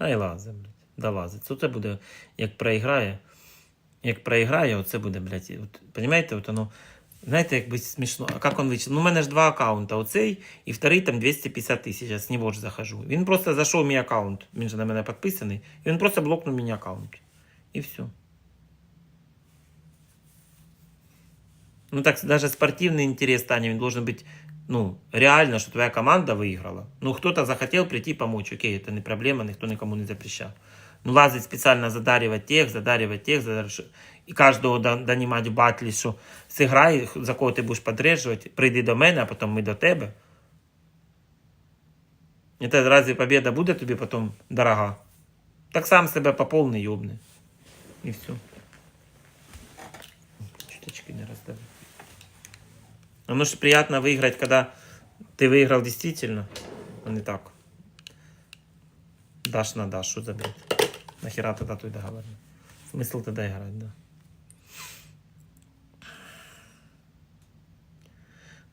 Ай лазе, блядь. Да лазить. Це буде, як проіграє. Як проіграє, оце буде, блядь. От, понимаєте, от воно. Знаєте, якби смішно. А як він вичислив? Ну, у мене ж два аккаунта. Оцей і вторий там 250 тисяч. Я з нього ж захожу. Він просто зайшов в мій аккаунт. Він же на мене підписаний. І він просто блокнув мені аккаунт. І все. Ну так, даже спортивный интерес, Таня, он должен быть, ну, реально, что твоя команда выиграла. Ну, кто-то захотел прийти помочь, окей, это не проблема, никто никому не запрещал. Ну, лазить специально, задаривать тех, задаривать тех, задар- и каждого до- донимать в батлі, що зіграй, за кого ти будеш подрежувати, прийди до мене, а потім ми до тебе. І це разве победа буде тобі потім дорога? Так сам себе по повній йобни. І все. Чуточки не раздавай. Оно же приятно выиграть, когда ты выиграл действительно, а не так. Дашь на дашь, что за бред? Нахера тогда той договорил? Смысл тогда играть, да.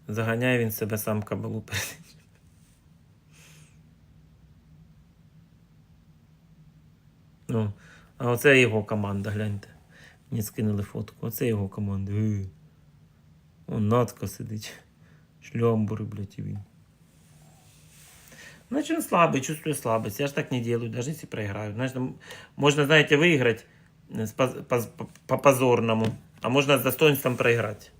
Заганяє він себе сам кабалу перед. Ну, а оце його команда, гляньте. Мені скинули фотку. Оце його команда. Е. Он Натка сидить. Шлямбури, блядь, і він. Значит, он слабый, чувствую слабость. Я же так не делаю, даже если проиграю. Значит, м- можно, знаете, выиграть э, с поз- поз- по, по позорному, а можно с достоинством проиграть.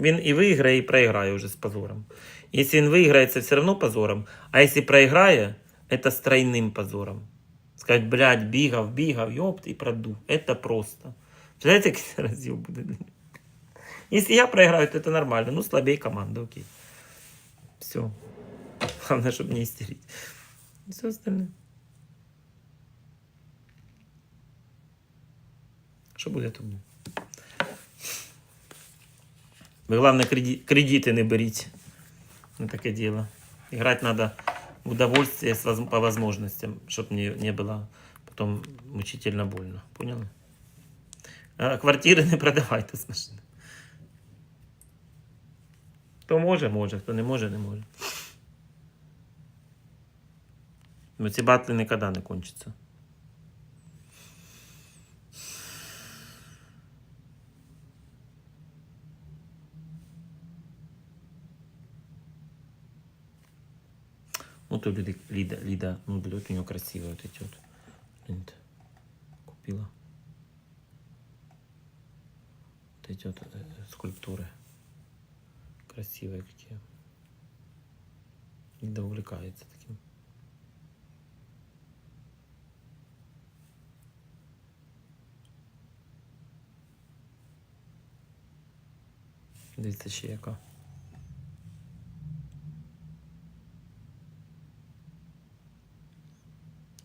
Він і виграє, і проіграє вже з позором. Якщо він виграє, це все одно позором, а якщо проіграє, це з тройним позором. Сказать, блядь, бігав, бігав, йопт, і продув. Это просто. Представляете, який це разів буде? Если я проиграю, то это нормально. Ну, слабее команда, окей. Все. Главное, чтобы не истерить. Все остальное. Що буде, то буде. Ви, главное, креди- кредиты не беріть. На таке діло. Играть надо в удовольствие с воз- по возможностям, чтобы не, не было потом мучительно больно. Поняли? А квартири не продавайте смішно. Хто може, може, хто не може, не може. Бо ці батли ніколи не кончаться. Вот у Лиды, Лида, Лида, ну, блин, вот у нее красивые вот эти вот. Блин, Вот э, скульптуры. Красивые какие. Лида увлекается таким. Дивіться ще яка.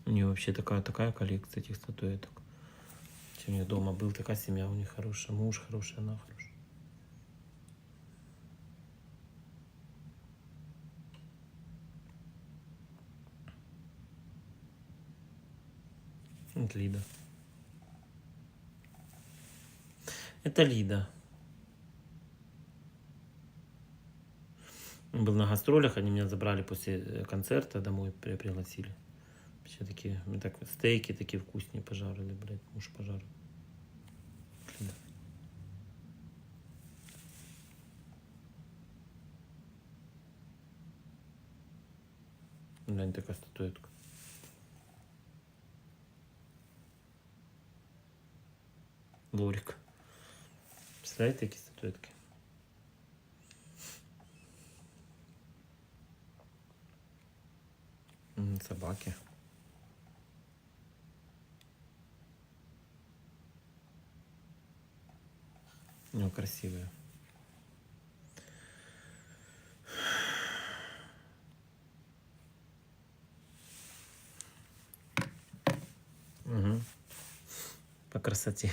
У нее вообще такая, такая коллекция этих статуэток. У нее дома был такая семья, у них хорошая, муж хороший, она хорошая. Это Лида. Это Лида. Был на гастролях, они меня забрали после э, концерта домой, при- пригласили. Все такие, мы так стейки такие вкусные пожарили, блядь, муж пожарил. Глянь, такая статуэтка. Лорик. Представляете, такі статуэтки? Собаки. У него красивые. Угу. По красоте.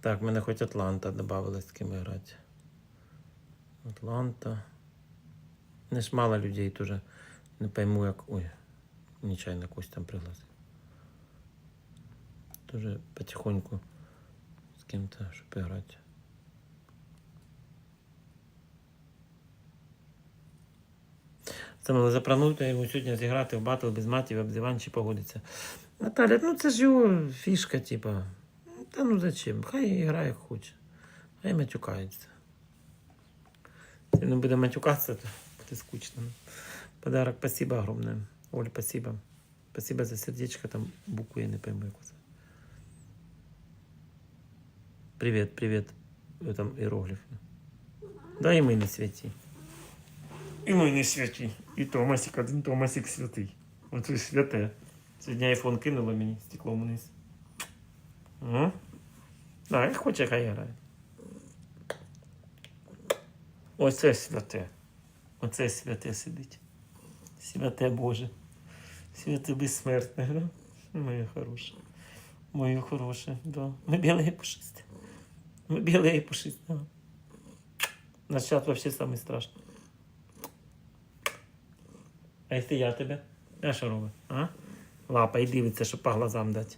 Так, в мене хоч Атланта додавалась з ким грати. Атланта. Не ж мало людей теж. Не пойму, як. Ой, нечайно кость там пригласив. Тоже потихоньку с кем-то, чтобы играть. Це мали запранути йому сьогодні зіграти в батл без матів, обзиван чи погодиться. Наталя, ну це ж його фішка, типа. Та ну зачем? Хай грає як хоче. Хай матюкається. Якщо не буде матюкатися, то буде скучно. Подарок, спасибо огромне. Оль, спасибо. Спасибо за сердечко, там букву я не пойму. яку це. Привет, привет. Э, Там иероглиф. Да і ми не святі. І ми не святі. І Томасик, один Томасик святий. Оце святе. Сьогодні айфон кинуло мені стеклом вниз. Ага. Да, як хоче, хай грає. Оце святе. Оце святе сидить. Святе Боже. Святе безсмертне, да? Моє хороше. Моє хороше, да. Ми біле і пушисте. Ми біле і пушисте. Да. Наш чат вообще самый страшный. А якщо я тебе? Я що робить? А? Лапа і дивиться, щоб по глазам дати.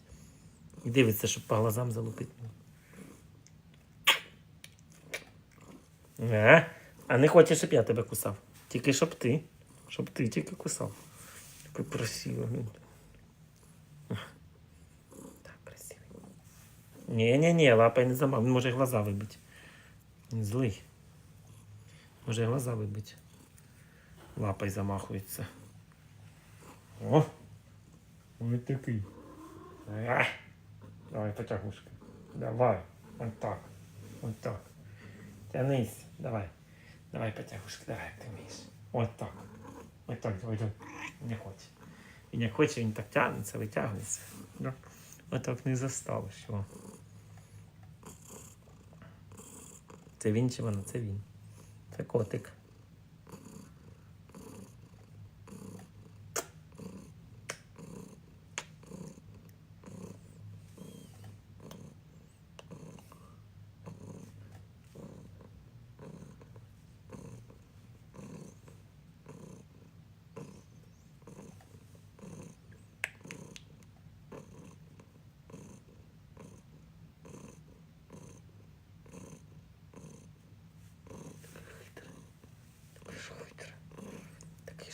І дивиться, щоб по глазам залупити. А? а не хочеш, щоб я тебе кусав. Тільки щоб ти. Щоб ти тільки кусав. Такий красивий. Ні-ні-ні, лапай не замав. Він може глаза вибити. Він злий. Може глаза вибити. Лапой замахується. О! Ось такий. А! Давай потягушки. Давай. Вот так. Вот так. Тянись. Давай. Давай потягушки. Давай, як ти вмієш. Вот так. Вот так, давай, давай. Не хоче. Він як хоче, він так тягнеться, витягнеться. Да? Отак не застало, що. Це він чи вона? Це він. Це котик.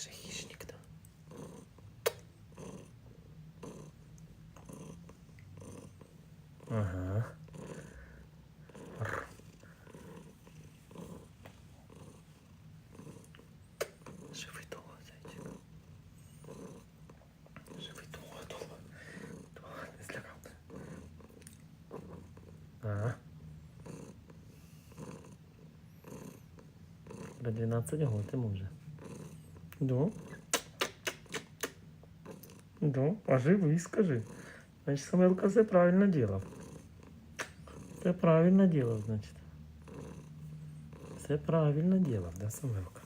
Такий же хищник, да. Ага. Р. Живий довго, зайчик. Живий довго, довго. Довго, не злякався. Ага. До 12 год ему уже. Да. Да, поживи, скажи. Значит, Самелка все правильно делал. Все правильно делал, значит. Все правильно делал, да, Самелка?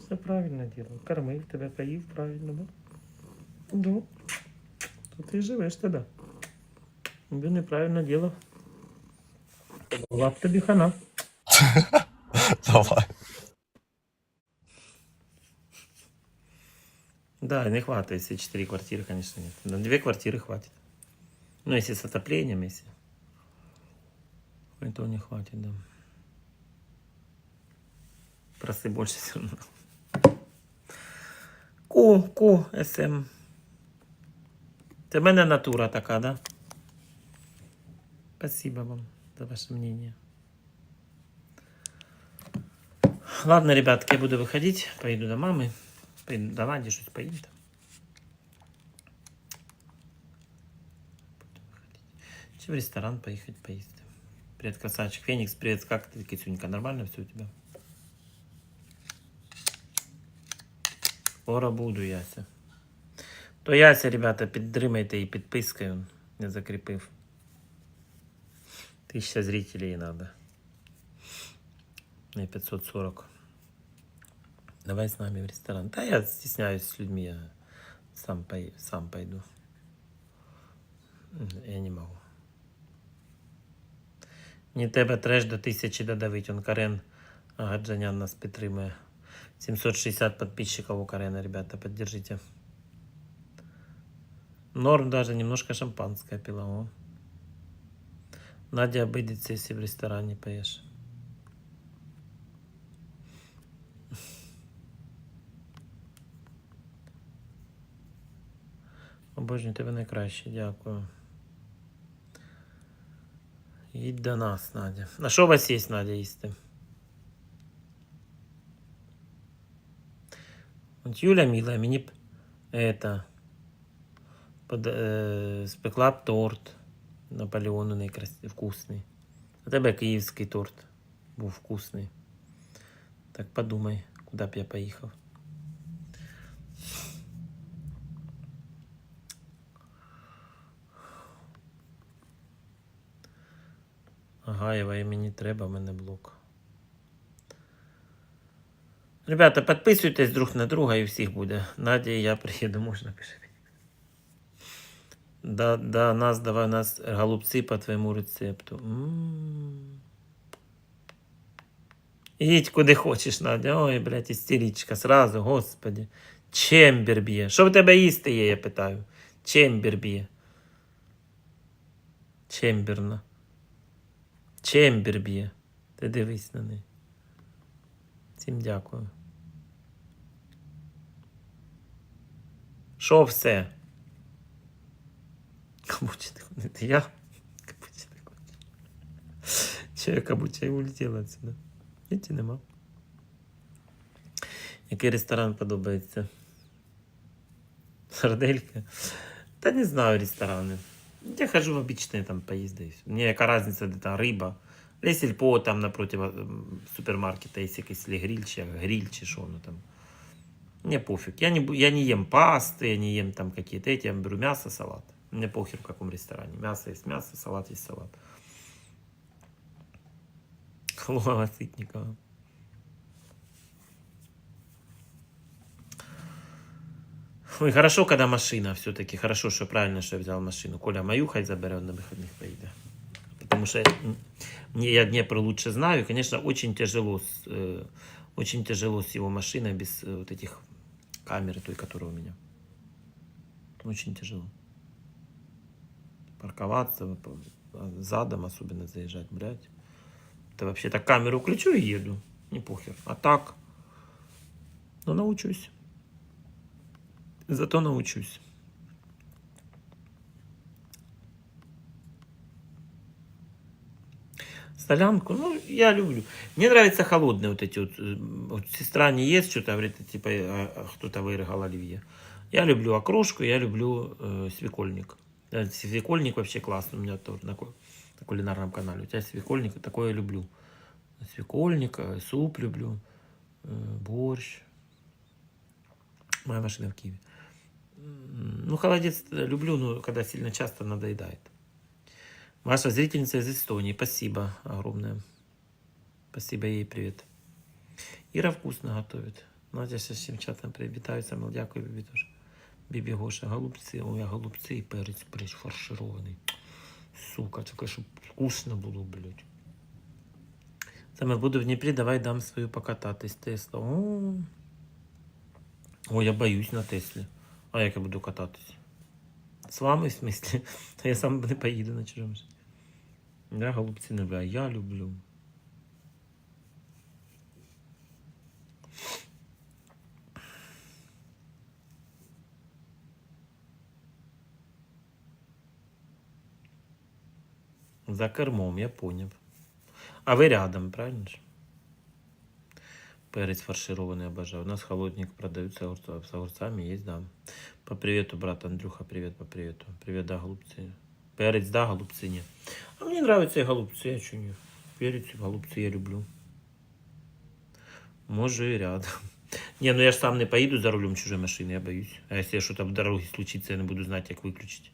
Все правильно делал. Кормив тебе, поїв правильно, да? Да. То ти живеш тоді. Якби неправильно делав. Була б тобі хана. Давай. Да, не хватает, если 4 квартиры, конечно, нет. На 2 квартиры хватит. Ну, если с отоплением, если. Это не хватит, да. Просто больше все равно. Ку, ку, СМ. Це мене натура така, да? Спасибо вам за ваше мнение. Ладно, ребятки, я буду выходить. Поеду до мамы. Поеду до Наді, щось поїм там. Буду виходити. Чи в ресторан поїхати поїсти. Привет, красавчик. Феникс, привет, как ты, Кисюнька? Нормально все у тебя? Скоро буду, Яся. То Яся, ребята, підтримайте і підпискою. Не закріпив. Тисяча зрителей надо. Не 540. Давай с нами в ресторан. Да я стесняюсь с людьми, я сам, пой- сам пойду. М, Я не могу. Мені тебе треш до тисячі додавить. Он Карен Гаджанян нас підтримує. 760 подписчиков у Карена, ребята, поддержите. Норм даже, немножко шампанское пила. О. Надя обидится, если в ресторане поешь. Обожнюю тебе найкраще, дякую. Їдь до нас, Надя. А що у вас є, Надя, їсти? От Юля, милая, мені б это, под, е, спекла б торт Наполеону найкрасивий, вкусний. У тебе київський торт був вкусний. Так подумай, куди б я поїхав. Агаєва, і мені треба, мене блок. Ребята, підписуйтесь друг на друга і всіх буде. Надя я приїду, можна пиши. Да, да, нас, давай нас голубці по твоєму рецепту. М. Їдь куди хочеш, Надя. Ой, блядь, істеричка, сразу, господи. Чембер б'є. Що в тебе їсти є, я питаю? Чембер б'є. Чемберна. Чембер б'є. Ти дивись на неї. Всім дякую. Що все? Кабучі ходить. Я? Кабучі не ходить. Че я кабуча і улетіла отсюда? Видите, нема. Який ресторан подобається? Сарделька? Та не знаю ресторани. Я хожу в обычные там поезды. Мне яка разница, де там риба. Лесільпо там напротив м, супермаркета є якийсь ли гриль, чи гриль, чи що воно там. Мне пофиг. Я не, я не ем пасты, я не ем там какие-то эти, я беру мясо, салат. Мне похер в каком ресторане. Мясо есть мясо, салат есть салат. Хлова Сытникова. Ой, хорошо, когда машина все-таки. Хорошо, что правильно, что я взял машину. Коля мою хай заберет на выходных поедет. Потому что мне, я Днепр лучше знаю. Конечно, очень тяжело, э, очень тяжело с его машиной без э, вот этих камер, той, которая у меня. Очень тяжело. Парковаться, а задом особенно заезжать, блядь. Это вообще так камеру включу и еду. Не похер. А так, ну научусь. Зато научусь. Солянку, ну, я люблю. Мне нравятся холодные вот эти вот. э, вот сестра не ест что-то, говорит, типа, а, а кто-то вырыгал оливье. Я люблю окрошку, я люблю э, свекольник. Э, Свекольник вообще классный у меня тоже на, на кулинарном канале. У тебя свекольник, такое я люблю. Свекольник, суп люблю, э, борщ. Моя машина в Киеве. Ну, холодец э, люблю, но когда сильно часто надоедает. Ваша зрительница из Эстонии. Спасибо огромное. Спасибо ей, привет. Ира вкусно готовит. Надя ще всім чатом привітаються. Мол, дякую, Бібі теж. Бібі Гоша, голубці. Ой, а голубці і перець, перець фарширований. Сука, таке, щоб вкусно було, блядь. Саме буду в Дніпрі, давай дам свою покататись. Тесла. О, О, я боюсь на Теслі. А як я буду кататись? З вами, в смислі? Та я сам не поїду на чужому. ж. Я голубці не люблю, а я люблю. За кермом, я понял. А вы рядом, правильно же? Перец фаршированный обожаю. У нас холодник продаются огурца- с огурцами, есть, да. По привету, брат Андрюха, привет, по привету. Привет, да, голубцы. Перец, да, голубцы, нет. А мне нравятся и голубцы, а что нет? Перец и голубцы я люблю. Може і рядом. Ні, ну я ж сам не поїду за рулем чужої машини, я боюсь. А якщо щось в дорогі случиться, я не буду знати, як виключити.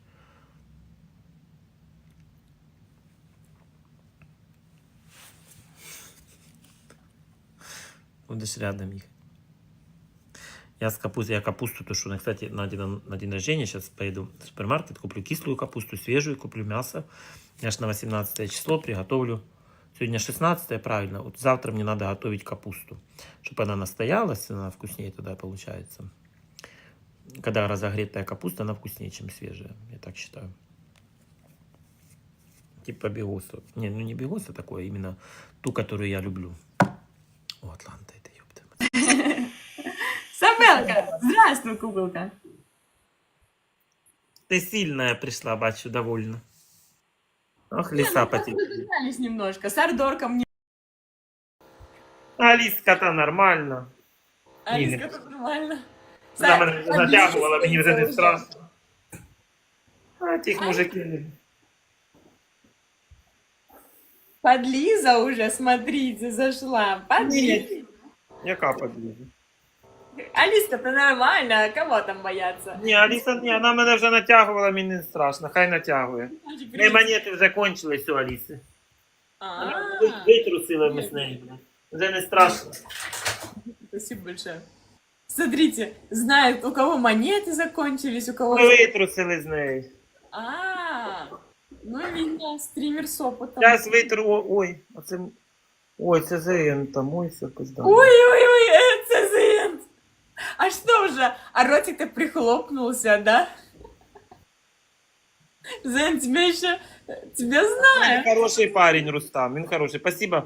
Будешь рядом ехать. Я с капустой, я капусту тушу. На, кстати, на день, на день рождения сейчас поеду в супермаркет, куплю кислую капусту, свежую, куплю мясо. Я ж на 18 число приготовлю. Сегодня 16 правильно. Вот завтра мне надо готовить капусту. Чтобы она настоялась, она вкуснее тогда получается. Когда разогретая капуста, она вкуснее, чем свежая. Я так считаю. Типа бигоса. Не, ну не бигоса такое, а именно ту, которую я люблю. О, Атланта, это ёпта. Самелка, здравствуй, куколка. Ты сильная пришла, бачу, довольна. Ох, Не, лиса ну, потекла. подругались немножко. С Ардорком не... Аліска-то нормально. Алиска тут нормально. Вона Са- мене Алиса затягувала, мені вже не смеется страшно. А тих мужиків. Подлиза уже, смотрите, зашла. Подлиза. Яка подвіза? Алиска-то нормально, а кого там бояться? Ні, Аліса, ні, вона мене вже натягувала, мені не страшно, хай натягує. Мальчик, Не привет. монети вже кончились у Аліси. А, Вона Витрусили ми з нею. бля. Вже не страшно. Спасибо большое. Смотрите, знают, у кого монеты закончились, у кого... Ми витрусили з нею. А, ну меня стример с опытом. Зараз витру. о- Ой, а це. Ой, це ЗН там, ой, все пизда. Ой-ой-ой, это Зент. А что уже? А ротик-то прихлопнулся, да? Зен, тебя еще... Тебя Він знаю. хороший парень, Рустам, він хороший. Спасибо.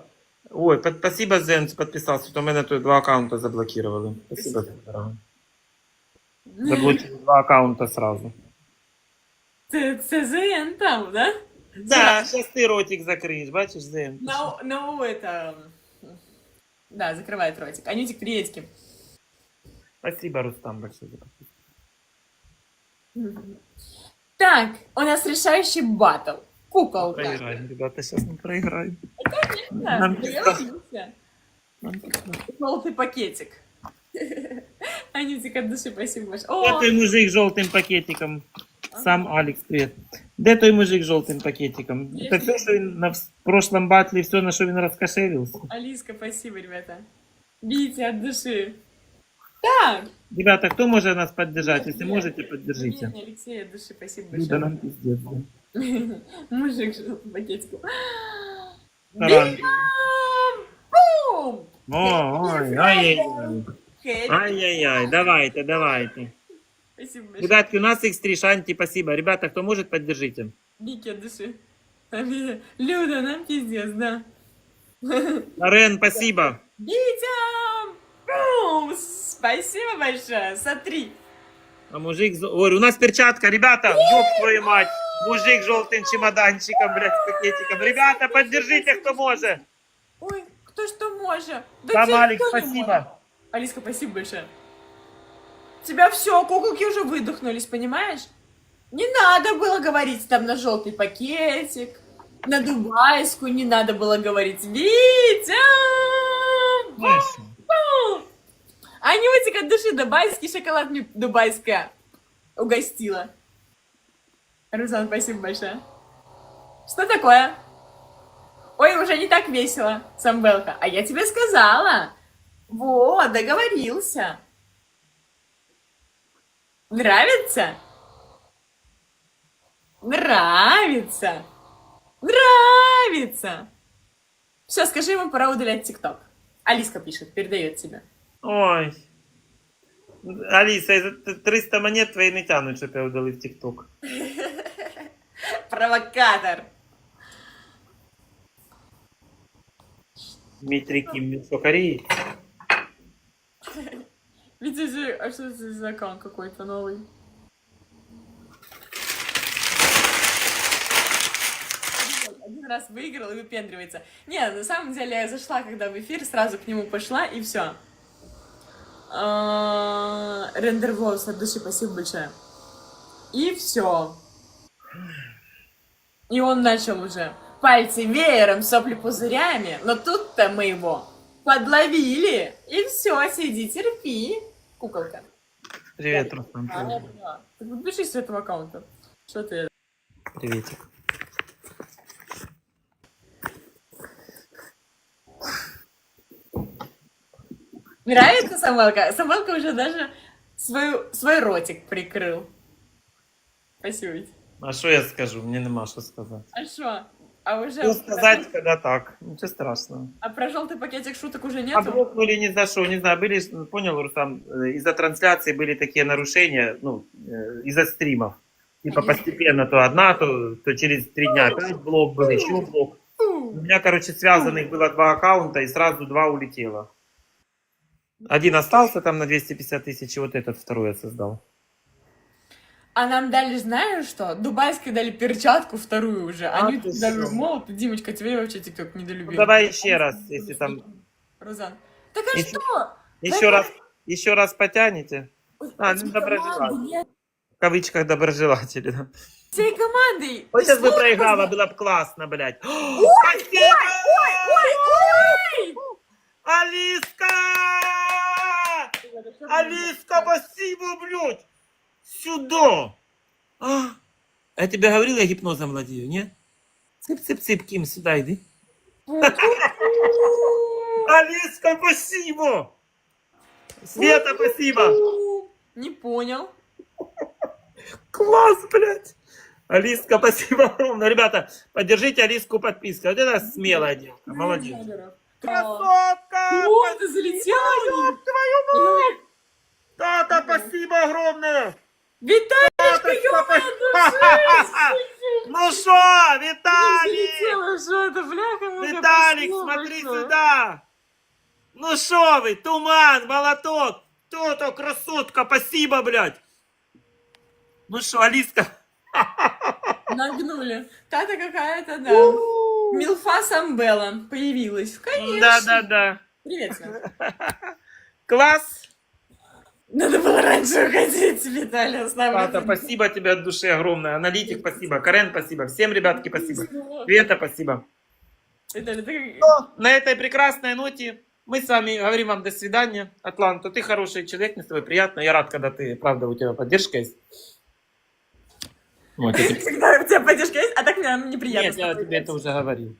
Ой, под, спасибо, Зен, що підписався, то мене тут два аккаунта заблокировали. Спасибо, Зен, дорогой. Заблокировали два аккаунта сразу. Це, це Зен там, да? Да, сейчас ты ротик закриєш, бачиш, Зен? Ну, ну, это... Да, закрывает ротик. Анютик, приедьте. Спасибо, Рустам, большое за подписку. Так, у нас решающий батл. Куколка. Проиграем, ребята, сейчас мы проиграем. Да, Нам договоримся. Желтый пакетик. Анютик, от души спасибо большое. Той мужик з жовтим пакетиком? Сам Алекс, привіт. Де той мужик з жовтим пакетиком? Це все, що він на вс- прошлом батлі, все, на що він розкошелився. Алиска, спасибо, ребята. Бейте от души. Так. Ребята, хто може нас поддержать? Если можете, поддержите. Не, Алексей, от души спасибо Люда, большое. нам пиздец. да. Мужик с желтым пакетиком. Таран. Бум! О, ой, ай-яй-яй. Хэппи. Ай-яй-яй, давайте, давайте. Спасибо большое. Ребятки, у нас X3 Шанти, спасибо. Ребята, кто может, поддержите. Вики от души. Люда, нам пиздец, да. Арен, спасибо. Витя! Бум! Спасибо большое. Смотри. А мужик... Ой, у нас перчатка, ребята, ёб твою мать. Мужик с желтым чемоданчиком, блядь, с пакетиком. Ребята, поддержите, кто может. Ой, кто что может? Да Там Алекс, спасибо. Алиска, спасибо большое. Тебя все, куколки уже выдохнулись, понимаешь? Не надо было говорить там на желтый пакетик, на дубайскую не надо было говорить. Витя! Анютик от души дубайский шоколад мне дубайская угостила. Руслан, спасибо большое. Что такое? Ой, уже не так весело, Самвелка. А я тебе сказала. Вот, договорился. Нравится? Нравится. Нравится. Все, скажи ему, пора удалять ТикТок. Алиска пишет, передает тебе. Ой. Алиса, это 300 монет твои не тянуть, щоб я удалив ТикТок. Провокатор. Дмитрий Ким, Кореи? Видите, а что это за аккаунт какой-то новый? Один раз выиграл и выпендривается. Не, на самом деле я зашла, когда в эфир, сразу к нему пошла и все. Рендер волос души, спасибо большое. И все. И он начал уже пальцы веером, сопли пузырями, но тут-то мы его подловили. И все, сиди, терпи, куколка. Привет, Руслан. А. Так подпишись с этого аккаунта. Что ты? Приветик. Нравится Самвелка? Самвелка уже даже свою, свой ротик прикрыл. Спасибо. А що я скажу? Мені нема що сказати. А что? А уже... Что сказать, когда так? Ничего страшного. А про желтый пакетик шуток уже А нету? блокнули ни за что, не знаю, были, понял, Рустам, э, из-за трансляции были такие нарушения, ну, э, из-за стримов. Типа постепенно то одна, то, то через три дня опять блок был, еще блок. У меня, короче, связанных было два аккаунта, и сразу два улетело. Один остался там на 250 тысяч, и вот этот второй я создал. А нам дали, знаешь что? Дубайской дали перчатку вторую уже. А Они дали молот. Димочка, тебе вообще тикток недолюбил. Ну, давай еще раз, если там... Розан. Так а Еще- что? Еще раз, еще раз потянете. А, ну, доброжелатель. В кавычках доброжелатели. да. Всей командой. Вот сейчас бы проиграла, было бы классно, блядь. Спасибо! Алиска! Алиска, спасибо, блядь! Сюда! А, я тебе говорил, я гипнозом владею, нет? Цып-цып-цып, Ким, сюда иди. Алиска, спасибо! Света, спасибо! Не понял. Класс, блядь! Алиска, спасибо огромное. Ребята, поддержите Алиску подпиской. Вот это смелая девка, молодец. Красотка! О, ты залетела? Твою мать! Тата, спасибо огромное! Виталичка, Таточка, ёбаная Ну бляха, муха, Виталик, пошло, смотри сюда! Ну что вы, туман, молоток! То-то, красотка, спасибо, блядь! Ну что, Алиска? Нагнули. Тата какая-то, да. Милфа Самбела появилась. Конечно. Да-да-да. Привет, Свет. Класс! Надо было раньше уходить, Виталий, с нами. Тата, спасибо тебе от души огромное. Аналитик, спасибо. Карен, спасибо. Всем, ребятки, спасибо. Света, спасибо. Виталий, ты... На этой прекрасной ноте мы с вами говорим вам до свидания. Атланта, ты хороший человек, мне с тобой приятно. Я рад, когда ты, правда, у тебя поддержка есть. Вот, тебе- Когда у тебя поддержка есть, а так мне неприятно. Нет, я тебе это уже говорил.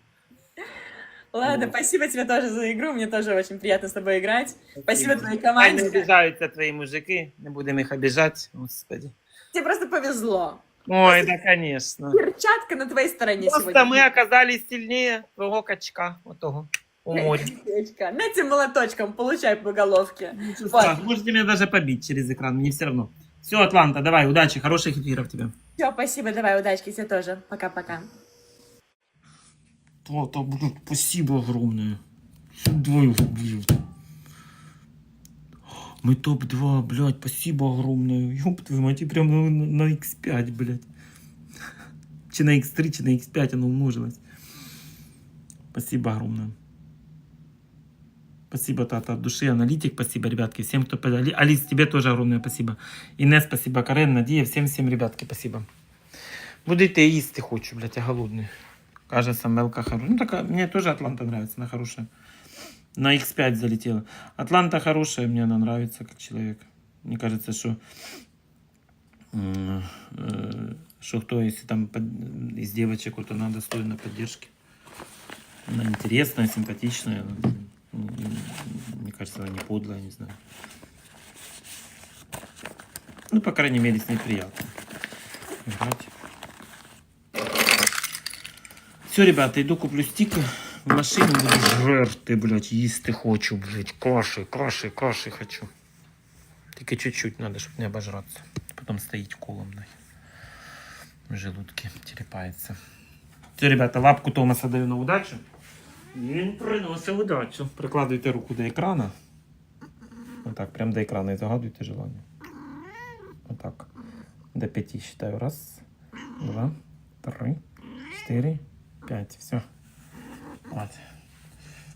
Ладно, спасибо тебе тоже за игру. Мне тоже очень приятно с тобой играть. Спасибо твоей не команде. обижаются твои мужики, не будем их обижать. Господи. Тебе просто повезло. Ой, да, конечно. Перчатка на твоей стороне Просто сегодня. мы оказались сильнее твого качка, вот того, у моря. На тебе молоточком, получай по головке. Так, можете меня даже побить через экран, мне все равно. Все, Атланта, давай, удачи, хороших эфиров тебе. Все, спасибо, давай, удачки тебе тоже. Пока-пока. Тата, блядь, спасибо огромное. Двое, блядь. Мы топ-2, блядь, спасибо огромное. Ёб твою мать, и прям на, на, на X5, блядь. Чи на X3, чи на X5 оно умножилось. Спасибо огромное. Спасибо, Тата, от души. Аналитик, спасибо, ребятки. Всем, кто... Али- Алис, тебе тоже огромное спасибо. Інес, спасибо. Карен, Надія, всем, всем, ребятки, спасибо. Будете їсти хочу, блядь, я голодний. Каже Самелка хорошая. Ну, такая, мне тоже Атланта нравится, она хорошая. На X5 залетела. Атланта хорошая, мне она нравится как человек. Мне кажется, что э, что кто, если там под- из девочек, вот она достойна поддержки. Она интересная, симпатичная. М, м, Мне кажется, она не подлая, не знаю. Ну, по крайней мере, с ней приятно играть. Все, ребята, йду куплю стіки. В машині буду жерти, блядь, їсти хочу, блядь. Каші, каші, каші хочу. Тільки чуть-чуть треба, щоб не обожратися. Потім стоїть колом в желудке, терепається. Все, ребята, лапку Томаса даю на удачу. Він приносить удачу. Прикладуйте руку до екрана. Отак, прям до екрана і загадуйте желання. Отак. До п'яти считаю. Раз, два, три, чотири. 5, все. Вот.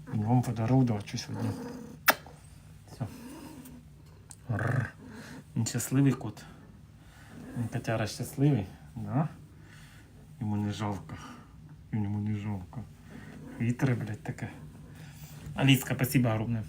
Вам подару удачу сегодня. Все. Рр. Він кот. Він котяра щасливий, да? Ему не жалко. Ему не жалко. Вітер, блядь, такая. Алиска, спасибо огромное.